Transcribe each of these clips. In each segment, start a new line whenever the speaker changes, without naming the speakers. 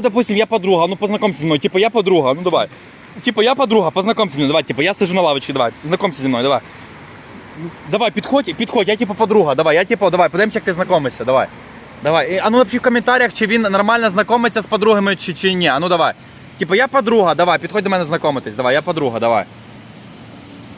Допустим, я подруга, ну познакомься со мной. Типа, я подруга, ну давай. Типа, я подруга, познакомься со мной, давай. Типа, я сижу на лавочке, давай. Знакомься зі мною, давай. Давай, підходь, підходь, я типа подруга, давай, я типа, давай, подивимося, як ти знайомишся, давай. Давай. І, а ну напиши в коментарях, чи він нормально знайомиться з подругами, чи, чи ні. А ну давай. Типа, я подруга, давай, підходь до мене знайомитись, давай, я подруга, давай.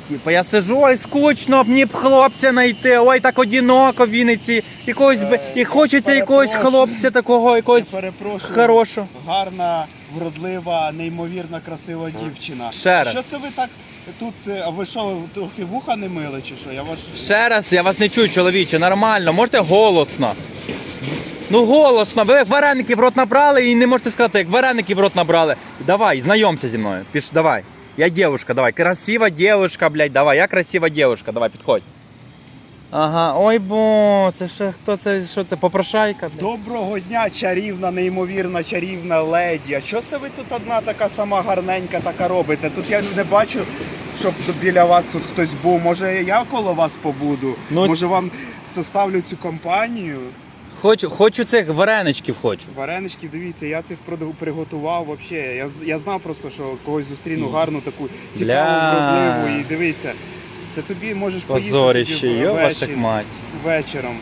Типа, я сижу, ой, скучно, мені б хлопця знайти, ой, так одиноко в Вінниці. Якогось би, і хочеться якогось
перепрошую.
хлопця такого, якогось
Перепрошую.
хорошого.
Гарна, вродлива, неймовірно красива дівчина.
Ще раз.
Що це ви так тут? е, А ви що, трохи вуха не мили чи що? Я ваш.
Ще раз, я вас не чую, чоловіче, нормально, можете голосно. Ну голосно, ви як вареники в рот набрали і не можете сказати, як вареники в рот набрали. Давай, знайомся зі мною. Піш, давай. Я девушка, давай. Красива девушка, блядь, давай. Я красива девушка, давай, підходь. Ага, ой бо, це ще хто це, що це, попрошайка? блядь?
Доброго дня, чарівна, неймовірна, чарівна леді. А що це ви тут одна така сама гарненька така робите? Тут я не бачу, щоб біля вас тут хтось був. Може я коло вас побуду?
Ну,
Може вам составлю цю компанію?
Хочу, хочу цих вареничків хочу.
Варенички, дивіться, я цих проду- приготував вообще. Я, з- я знав просто, що когось зустріну гарну таку цікаву,
Бля.
вродливу. І дивіться, це тобі можеш поїсти собі
йо ваша
ввечері-
мать.
вечором.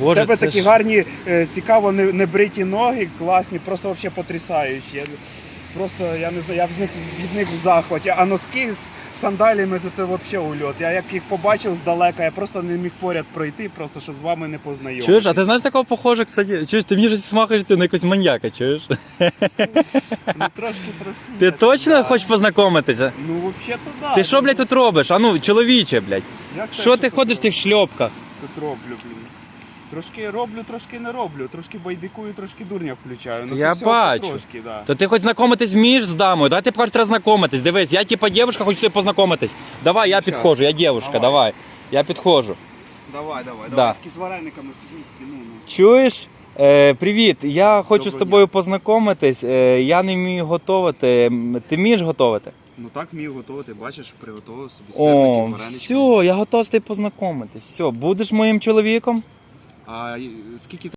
У
Боже,
тебе
це
такі
ж...
гарні, е, цікаво, не, не бриті ноги, класні, просто взагалі потрясаючі. Я, просто я не знаю, я з них від них в захваті. А носки з сандаліями то це взагалі ульот. Я як їх побачив здалека, я просто не міг поряд пройти, просто щоб з вами не познайомитися.
Чуєш, а ти знаєш такого похоже, кстати? Чуєш, ти мені щось смахаєш на якогось маньяка, чуєш?
Ну трошки трошки.
Ти точно
Да.
хочеш познайомитися?
Ну взагалі то да.
Ти що, блядь, тут робиш? А ну, чоловіче, блядь. Що ти ходиш в тих шльопках?
Тут роблю, блін. Трошки роблю, трошки не роблю. Трошки байдикую, трошки дурня включаю. Ну, це
Я
всього
бачу.
Трошки, да.
То ти хоч знайомитись вмієш з дамою? Давай ти покажеш, треба знайомитись. Дивись, я типа дівчинка, хочу з тобою познайомитись. Давай, я
Щас.
підходжу, я дівчинка,
Давай.
давай. Я підходжу.
Давай, давай,
Да.
давай. Такі з варениками сидю. Ну, ну.
Чуєш? Е, привіт, я хочу з
Доброго
тобою познайомитись. Е, я не вмію готувати. М, Ти вмієш готувати?
Ну так міг готувати, бачиш, приготував собі
О,
сирники з вареничками.
все, я готовий з тобою познайомитись. Все, будеш моїм чоловіком?
А скільки